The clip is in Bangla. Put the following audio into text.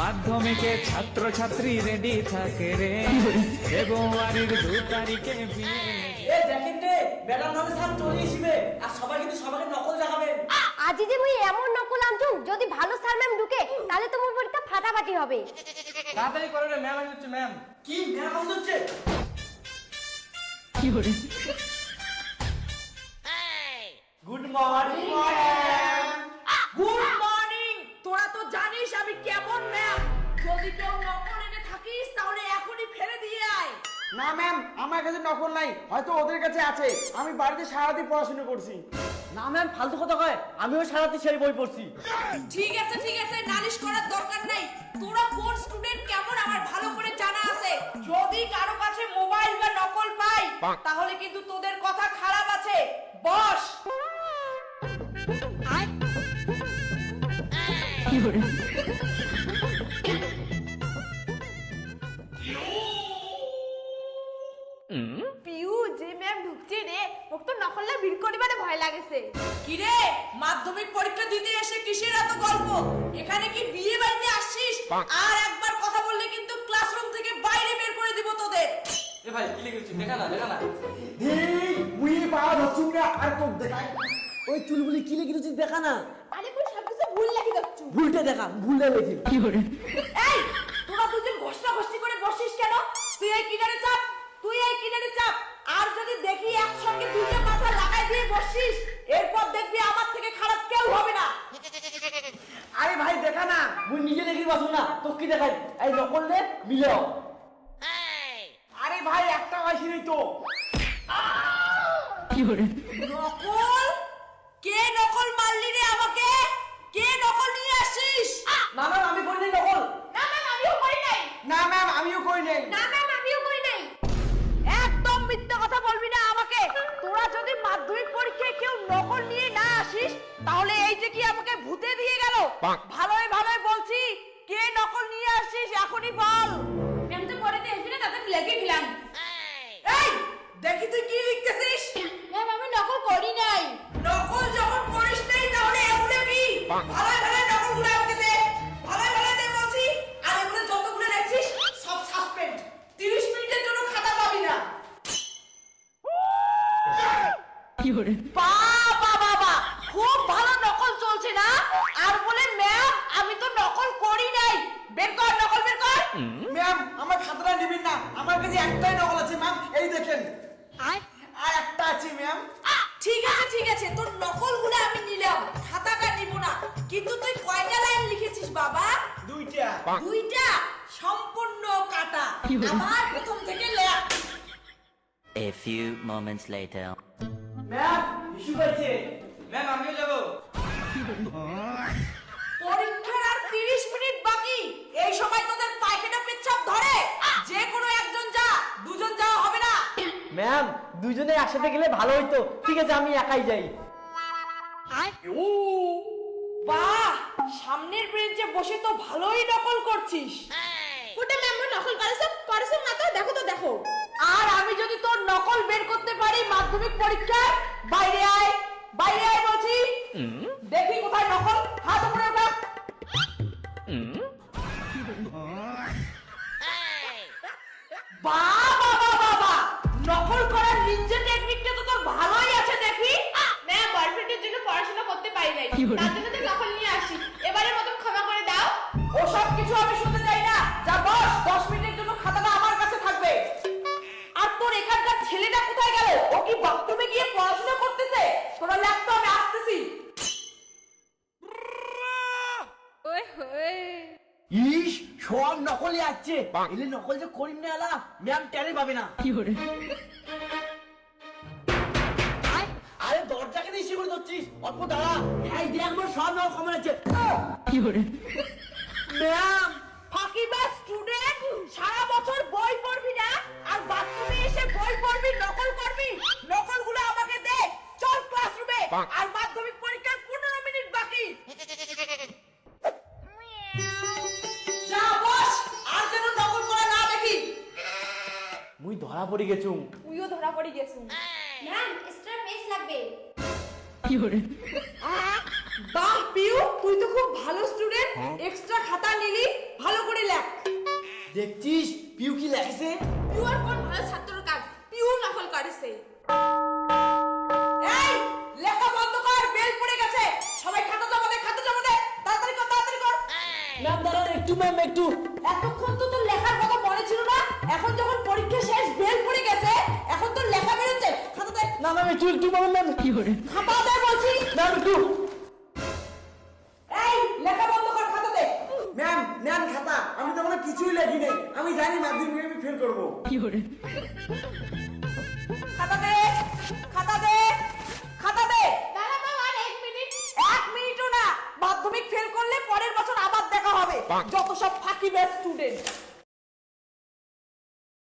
মাধ্যমিকে ছাত্র ছাত্রী রেডি থাকে রে। ফেব্রুয়ারির দু তারিখে বিয়ে। এ দেখেন রে ম্যাডাম নামে চলে আসবে আর সবাই কিন্তু সবাইকে নকল দেখাবেন আজি যে মুই এমন নকল আনছুম যদি ভালো স্যার ম্যাম ঢুকে তাহলে তো মোর পরীক্ষা ফাটাফাটি হবে। তাড়াতাড়ি করো রে ম্যাম হচ্ছে ম্যাম। কি ম্যাডাম আসতে হচ্ছে গুড মর্নিং যদি কেউ নকল এনে থাকিস তাহলে এখনই ফেলে দিয়ে আয়। না ম্যাম আমার কাছে নকল নাই। হয়তো ওদের কাছে আছে। আমি বাড়িতে সারাদিন পড়াশোনা করছি। না ম্যাম ফালতু কথা কয়। আমিও সারাতে সেই বই পড়ছি। ঠিক আছে ঠিক আছে নালিশ করার দরকার নাই। তোরা কোন স্টুডেন্ট কেমন আমার ভালো করে জানা আছে? যদি কারও কাছে মোবাইল বা নকল পাই তাহলে কিন্তু তোদের কথা খারাপ আছে। বস। পিউ যে ম্যাম ঢুকছে রে মোক তো নকলটা ভিড় করিবারে ভয় লাগেছে। কিরে মাধ্যমিক পরীক্ষা দিতে এসে কিসের এত গল্প? এখানে কি বিয়ে বাড়িতে আসছিস? আর একবার কথা বললে কিন্তু ক্লাসরুম থেকে বাইরে বের করে দিব তোদের। এ ভাই কি লিখেছি দেখা না দেখা না। এই মুই পাওয়া ধরছুম না আর তো দেখাই। ওই চুলগুলি কি লিখে দিচ্ছিস দেখা না? আরে কোন সব কিছু ভুল লাগি যাচ্ছু ভুলটা দেখা ভুলটা লিখি। এই তোরা দুজন ঘোষণা ঘোষণি করে বসিস কেন তুই এই কিনারে চাপ তুই এই কিনারে চাপ আর যদি একসঙ্গে দুইটা মাথা লাগাই দিয়ে বসিস এরপর দেখবি আমার থেকে খারাপ কেউ হবে না। আরে ভাই দেখা না মুই নিজে দেখি বাসুন না তোকে কি দেখাই। এই নকল মিলে আরে ভাই একটা হয়েছি নাই তো। নকল? কে নকল মারলি রে আমাকে? কে নকল নিয়ে আসিস না ম্যাম আমি করি নাই নকল। না ম্যাম আমিও করি নাই। না ম্যাম আমিও করি নাই। না তাহলে এই যে কি আমাকে ভূতে দিয়ে গেল? ভালোই ভালোই বলছি। কে নকল নিয়ে আসছিস? এখনই বল। ম্যাম তো পরে আসবে না তাতে লেগে দিলাম এই দেখি তুই কি লিখতেছিস? ম্যাম আমি নকল করি নাই। নকল যখন করিস নাই তাহলে এগুলো কি? ভালোই ভালোই নকলগুলো আমাকে দে। ভালোই ভালোই দে বলছি। আর এগুলো যতগুলো দেখছিস সব সাসপেন্ড 30 মিনিটের জন্য খাতা পাবি না। বাবা বাবা খুব ভালো নকল চলছে না আর বলে ম্যাম আমি তো নকল করি নাই বের কর নকল বের কর ম্যাম আমার খাতাটা নেবেন না একটাই নকল আছে ম্যাম এই দেখেন। আর একটা আছে ম্যাম ঠিক আছে ঠিক আছে। তোর নকলগুলো আমি নিলাম খাতাটা নিব না। কিন্তু তুই কয়টা লাইন লিখেছিস বাবা? দুইটা। দুইটা? সম্পূর্ণ কাটা। আবার প্রথম থেকে লেখ A few moments later. Ma'am issue পাইছে ম্যাম আমিও যাব। পরীক্ষার আর 30 মিনিট বাকি। এই সময় তোদের পায়খানা পেচ্ছাপ ধরে যে কোনো একজন যা দুজন যাওয়া হবে না ম্যাম দুজনে একসাথে গেলে ভালো হইতো। ঠিক আছে আমি একাই যাই। বাহ! সামনের বেঞ্চে বসে তো ভালোই নকল করছিস। ওটা ম্যাম নকল করেছে করেছে না তো দেখো তো দেখো। আর আমি যদি তোর নকল বের করতে পারি মাধ্যমিক পরীক্ষার বাইরে পড়াশোনা নাই। তার জন্য তো নকল নিয়ে আসি। এবারের মতন ক্ষমা করে দাও। ওসব কিছু আমি শুনতে চাই না। যা বস দশ মিনিটের জন্য খাতাটা আমার কাছে থাকবে। আর তোর এখানকার ছেলেটা কোথায় গেল? ও কি বাথরুমে গিয়ে পড়াশোনা করতেছে? তোরা লেখ আমি আসতেছি। ওই হই ইস সব নকলই আসছে। এলে নকল যে করিম না আলা ম্যাম টেরে পাবে না। আরে কেন ইসে অল্প দাঁড়া। এই দেখ মোর সব নকল কমন আছে ম্যাম ফাঁকিবাজ স্টুডেন্ট সারা বছর বই পড়বি না আর বাথরুমে এসে বই পড়বি নকল করবি নকলগুলো আমাকে দে। চল ক্লাসরুমে আর মাধ্যমিক পরীক্ষার পনেরো মিনিট বাকি। যা বস আর যেন নকল করা না দেখি। মুই ধরা পড়ে গেছুম। তুইও ধরা পড়ে গেছিস ম্যাম এক্সট্রা পেজ লাগবে। বাহ পিউ তুই তো খুব ভালো স্টুডেন্ট এক্সট্রা খাতা নিলি ভালো দেখছিস পিউ কি লেগেছে পিওর কোন ভালো ছাত্রর কাজ পিওর নকল করেছে। এই লেখা বন্ধ কর বেল পড়ে গেছে। সবাই খাতা জমা দে খাতা জমা দে। তাড়াতাড়ি কর তাড়াতাড়ি কর। ম্যাম দাঁড়ান একটু ম্যাম একটু। এতক্ষণ তো তোর লেখার কথা মনে ছিল না? এখন যখন পরীক্ষা শেষ বেল পড়ে গেছে এখন তোর লেখা বেরোচ্ছে। খাতা দে। না ম্যাম একটু একটু ম্যাম কি করে খাতা দে বলছি একটু। এই লেখা বন্ধ কর খাতা দে ম্যাম নেন খাতা। আমি তো কিছুই লেখি নেই। আমি জানি মাধ্যমিকে আমি ফেল করব। খাতা দে খাতা দে খাতা দে দাঁড়া ম্যাম আর এক মিনিট। এক মিনিটও না। মাধ্যমিক ফেল করলে পরের বছর আবার দেখা হবে। যত সব ফাঁকি স্টুডেন্ট